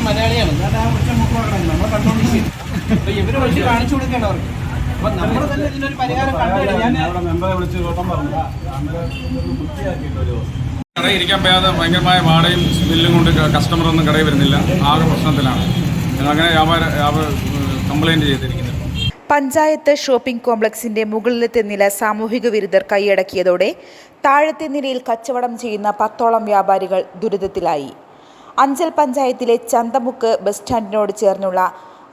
മലയാളിയാണ് ഇവർ നമ്മൾ പരിഹാരം കടയിൽ ഇരിക്കാൻ പറ്റാതെ ഭയങ്കരമായ വാടയും ബില്ലും കൊണ്ട് കസ്റ്റമർ ഒന്നും കടയിൽ വരുന്നില്ല. ആകെ പ്രശ്നത്തിലാണ്. അങ്ങനെ വ്യാപാര കംപ്ലൈന്റ് ചെയ്തിരിക്കുന്നത് പഞ്ചായത്ത് ഷോപ്പിംഗ് കോംപ്ലക്സിന്റെ മുകളിലത്തെ നില സാമൂഹിക വിരുദ്ധർ കൈയടക്കിയതോടെ താഴത്തെ നിലയിൽ കച്ചവടം ചെയ്യുന്ന പത്തോളം വ്യാപാരികൾ ദുരിതത്തിലായി. അഞ്ചൽ പഞ്ചായത്തിലെ ചന്തമുക്ക് ബസ് സ്റ്റാൻഡിനോട് ചേർന്നുള്ള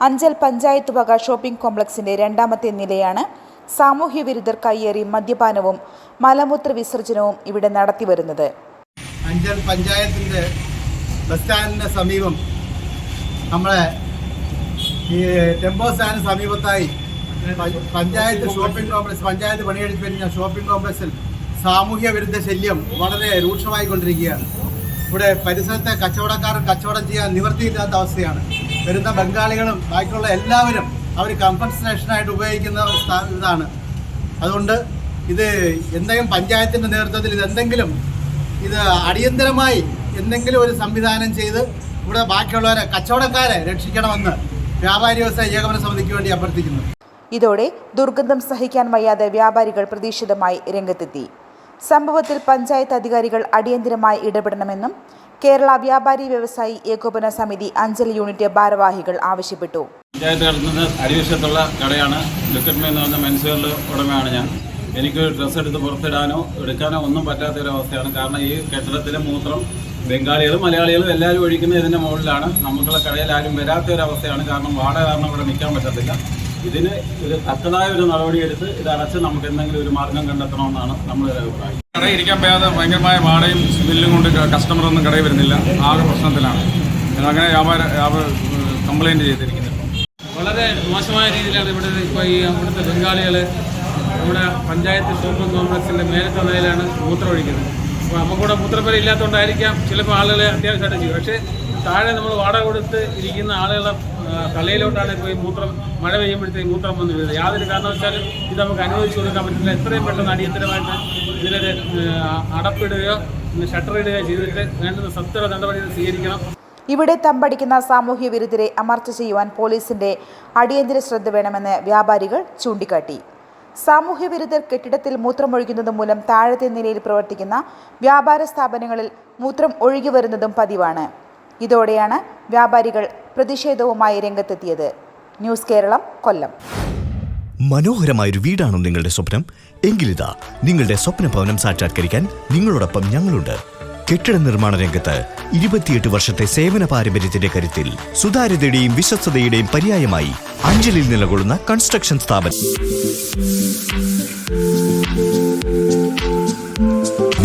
അഞ്ചൽ പഞ്ചായത്ത് വക ഷോപ്പിംഗ് കോംപ്ലക്സിന്റെ രണ്ടാമത്തെ നിലയാണ് സാമൂഹ്യ വിരുദ്ധർ കയ്യേറി മദ്യപാനവും മലമൂത്ര വിസർജനവും ഇവിടെ നടത്തിവരുന്നത് അഞ്ചൽ പഞ്ചായത്തിന്റെ ബസ് സ്റ്റാൻഡിന് സമീപം നമ്മളെ ഈ ടെമ്പോ സ്റ്റാൻഡിന് സമീപത്തായി പഞ്ചായത്ത് ഷോപ്പിംഗ് കോംപ്ലക്സ് പഞ്ചായത്ത് പണിയെടുത്ത് കഴിഞ്ഞ ഷോപ്പിംഗ് കോംപ്ലക്സിൽ സാമൂഹ്യ വിരുദ്ധ ശല്യം വളരെ രൂക്ഷമായിക്കൊണ്ടിരിക്കുകയാണ്. ഇവിടെ പരിസരത്തെ കച്ചവടക്കാർ കച്ചവടം ചെയ്യാൻ നിവൃത്തിയില്ലാത്ത അവസ്ഥയാണ്. വരുന്ന ബംഗാളികളും ബാക്കിയുള്ള എല്ലാവരും അവർ കമ്പൻസേഷനായിട്ട് ഉപയോഗിക്കുന്ന ഇതാണ്. അതുകൊണ്ട് ഇത് എന്തെങ്കിലും പഞ്ചായത്തിന്റെ നേതൃത്വത്തിൽ ഇതെന്തെങ്കിലും ഇത് അടിയന്തരമായി എന്തെങ്കിലും ഒരു സംവിധാനം ചെയ്ത് ഇവിടെ ബാക്കിയുള്ളവരെ കച്ചവടക്കാരെ രക്ഷിക്കണമെന്ന് വ്യാപാരി വ്യവസായ ഏകോപന സമിതിക്ക് വേണ്ടി അഭ്യർത്ഥിക്കുന്നു. ഇതോടെ ദുർഗന്ധം സഹിക്കാൻ വയ്യാതെ വ്യാപാരികൾ പ്രതീക്ഷിതമായി രംഗത്തെത്തി. സംഭവത്തിൽ പഞ്ചായത്ത് അധികാരികൾ അടിയന്തിരമായി ഇടപെടണമെന്നും കേരള വ്യാപാരി വ്യവസായി ഏകോപന സമിതി അഞ്ചൽ യൂണിറ്റ് ഭാരവാഹികൾ ആവശ്യപ്പെട്ടു. പഞ്ചായത്ത് കിടന്നത് അടിവശത്തുള്ള കടയാണ്. ലുക്കറ്റ്മേ എന്ന് പറഞ്ഞ മനുഷ്യരുടെ ഉടമയാണ് ഞാൻ. എനിക്ക് ഡ്രസ്സ് എടുത്ത് പുറത്തിടാനോ എടുക്കാനോ ഒന്നും പറ്റാത്ത ഒരു അവസ്ഥയാണ് കാരണം ഈ കെട്ടിടത്തിലെ മൂത്രം ബംഗാളികളും മലയാളികളും എല്ലാവരും ഒഴിക്കുന്ന ഇതിന്റെ മുകളിലാണ്. നമുക്കുള്ള കടയിൽ ആരും വരാത്ത ഒരു അവസ്ഥയാണ് കാരണം വാടക കാരണം ഇവിടെ നിൽക്കാൻ പറ്റത്തില്ല. ഇതിന് ഒരു തക്കതായ ഒരു നടപടിയെടുത്ത് ഇത് അടച്ച് നമുക്ക് എന്തെങ്കിലും ഒരു മാർഗം കണ്ടെത്തണമെന്നാണ് നമ്മുടെ ഒരു അഭിപ്രായം. കടയിൽ ഇരിക്കാൻ പറ്റാതെ ഭയങ്കരമായ വാടയും ബില്ലും കൊണ്ട് കസ്റ്റമർ ഒന്നും കടയിൽ വരുന്നില്ല. ആ ഒരു പ്രശ്നത്തിലാണ് ഞങ്ങളങ്ങനെ വ്യാപാര കംപ്ലൈന്റ് ചെയ്തിരിക്കുന്നത് വളരെ മോശമായ രീതിയിലാണ് ഇവിടെ ഇപ്പോൾ ഈ ഇവിടുത്തെ ബംഗാളികൾ നമ്മുടെ പഞ്ചായത്ത് ഷോപ്പിംഗ് കോംപ്ലക്സിന്റെ മേലത്തെ നിലയിലാണ് മൂത്രം ഒഴിക്കുന്നത് അപ്പോൾ നമുക്കിവിടെ മൂത്രപ്പുര ഇല്ലാത്തതുകൊണ്ടായിരിക്കാം ചിലപ്പോൾ ആളുകളെ അത്യാവശ്യമായിട്ട് ചെയ്യും. പക്ഷേ താഴെ നമ്മൾ വാടക കൊടുത്ത് ഇരിക്കുന്ന ആളുകളെ തലയിലോട്ടാണ് ഇപ്പോൾ ഈ മൂത്രം മഴ പെയ്യുമ്പോഴത്തേക്ക് മൂത്രം വന്ന് വീഴുന്നത്. യാതൊരു കാരണവശാലും ഇത് നമുക്ക് അനുവദിച്ചു കൊടുക്കാൻ പറ്റില്ല. എത്രയും പെട്ടെന്ന് അടിയന്തരമായിട്ട് ഇതിനൊരു അടപ്പിടുകയോ ഷട്ടർ ഇടുകയോ ചെയ്തിട്ട് വേണ്ടുന്ന സത്വര നടപടികൾ സ്വീകരിക്കണം. ഇവിടെ തമ്പടിക്കുന്ന സാമൂഹ്യ വിരുദ്ധരെ അമർച്ച ചെയ്യുവാൻ പോലീസിന്റെ അടിയന്തര ശ്രദ്ധ വേണമെന്ന് വ്യാപാരികൾ ചൂണ്ടിക്കാട്ടി. സാമൂഹ്യ വിരുദ്ധർ കെട്ടിടത്തിൽ മൂത്രമൊഴിക്കുന്നത് മൂലം താഴത്തെ നിലയിൽ പ്രവർത്തിക്കുന്ന വ്യാപാര സ്ഥാപനങ്ങളിൽ മൂത്രം ഒഴുകി വരുന്നതും പതിവാണ്. ഇതോടെയാണ് വ്യാപാരികൾ പ്രതിഷേധവുമായി രംഗത്തെത്തിയത്. ന്യൂസ് കേരളം കൊല്ലം. മനോഹരമായൊരു വീടാണോ നിങ്ങളുടെ സ്വപ്നം. എങ്കിലിതാ നിങ്ങളുടെ സ്വപ്ന ഭവനം സാക്ഷാത്കരിക്കാൻ നിങ്ങളോടൊപ്പം ഞങ്ങളുണ്ട്. കെട്ടിട നിർമ്മാണ രംഗത്ത് ഇരുപത്തിയെട്ട് വർഷത്തെ സേവന പാരമ്പര്യത്തിന്റെ കരുത്തിൽ സുതാര്യതയുടെയും വിശ്വസ്തയുടെയും പര്യായമായി അഞ്ചലിൽ നിലകൊള്ളുന്ന കൺസ്ട്രക്ഷൻ സ്ഥാപനം.